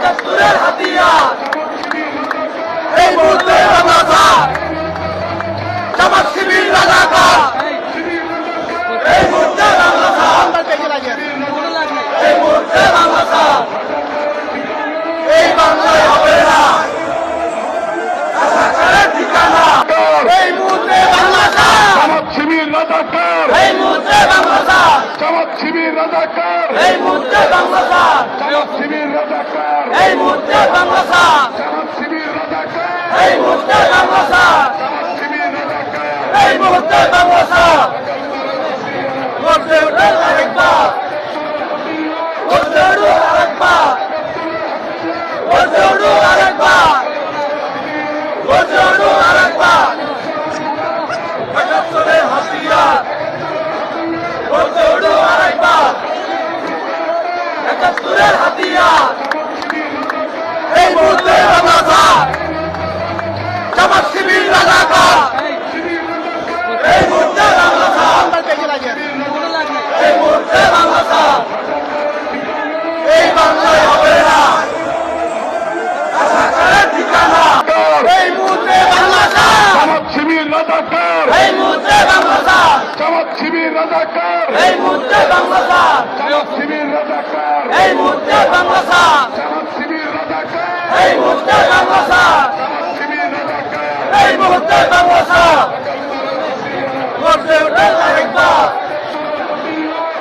একাত্তরের হাতিয়ার। এই মুহূর্তে বাংলা জামাত শিবির রাজাকার এই মুহূর্তে এই মুহূর্তে এই বাংলায় হবে না। ঠিকানা। এই মুহূর্তে বাংলা জামাত শিবির রাজাকার এই মুহূর্তে বাংলা জামাত শিবির রাজাকার এই মুহূর্তে বাংলা জামাত শিবির রাজাকার এই মুহূর্তে বাংলা জামাত শিবির রাজাকার এই মুহূর্তে বাংলা জামাত শিবির রাজাকার এই মুহূর্তে বাংলা গর্জে উঠে আরেকবার। গর্জে উঠে আরেকবার। গর্জে উঠে আরেকবার। গর্জে উঠে আরেকবার। একাত্তরের হাতিয়ার গর্জে উঠে আরেকবার। একাত্তরের হাতিয়ার এই মুহূর্তে বাংলা জামাত শিবির রাজাকার এই মুহূর্তে বাংলা এই মুহূর্তে বাংলা এই বাংলায় হবে না রাজাকারের ঠিকানা এই মুহূর্তে বাংলা জামাত শিবির রাজাকার। এই মুহূর্তে বাংলা জামাত শিবির রাজাকার। এই মুহূর্তে বাংলা জামাত শিবির রাজাকার। এই মুহূর্তে বাংলা জামাত শিবির রাজাকার। এই মুহূর্তে বাংলা জামাত শিবির রাজাকার। এই মুহূর্তে বাংলা গর্জে উঠে আরেকবার।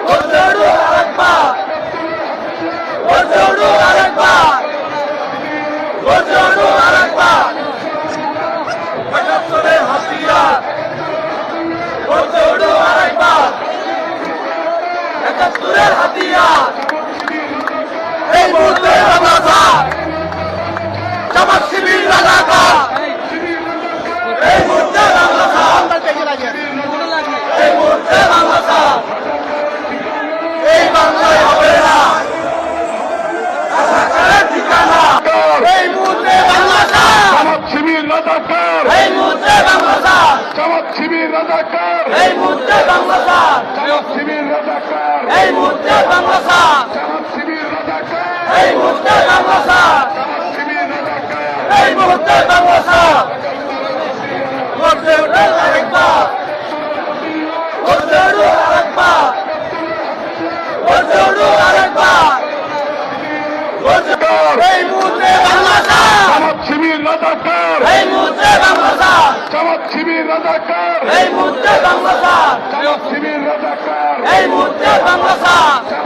গর্জে উঠে আরেকবার। গর্জে উঠে আরেকবার গর্জে উঠে আরেকবার একাত্তরের হাতিয়ার গর্জে উঠে আরেকবার একাত্তরের হাতিয়ার। এই মুহূর্তে বাংলা জামাত শিবির রাজাকার। এই মুহূর্তে বাংলা এই মুহূর্তে বাংলা এই বাংলায় হবে না। রাজাকারের ঠিকানা। এই মুহূর্তে বাংলা জামাত শিবির রাজাকার। এই মুহূর্তে বাংলা জামাত শিবির রাজাকার। এই মুহূর্তে রাজাকার এই মুহূর্তে বাংলা রাজাকার এই মুহূর্তে বাংলা রাজাকার এই মুহূর্তে বাংলা গর্জে উঠে আরেকবার। গর্জে উঠে আরেকবার। গর্জে উঠে আরেকবার। এই মুহূর্তে বাংলা জামাত শিবির রাজাকার এই মুহূর্তে বাংলা জামাত শিবির রাজাকার এই মুহূর্তে বাংলা জামাত শিবির বাংলা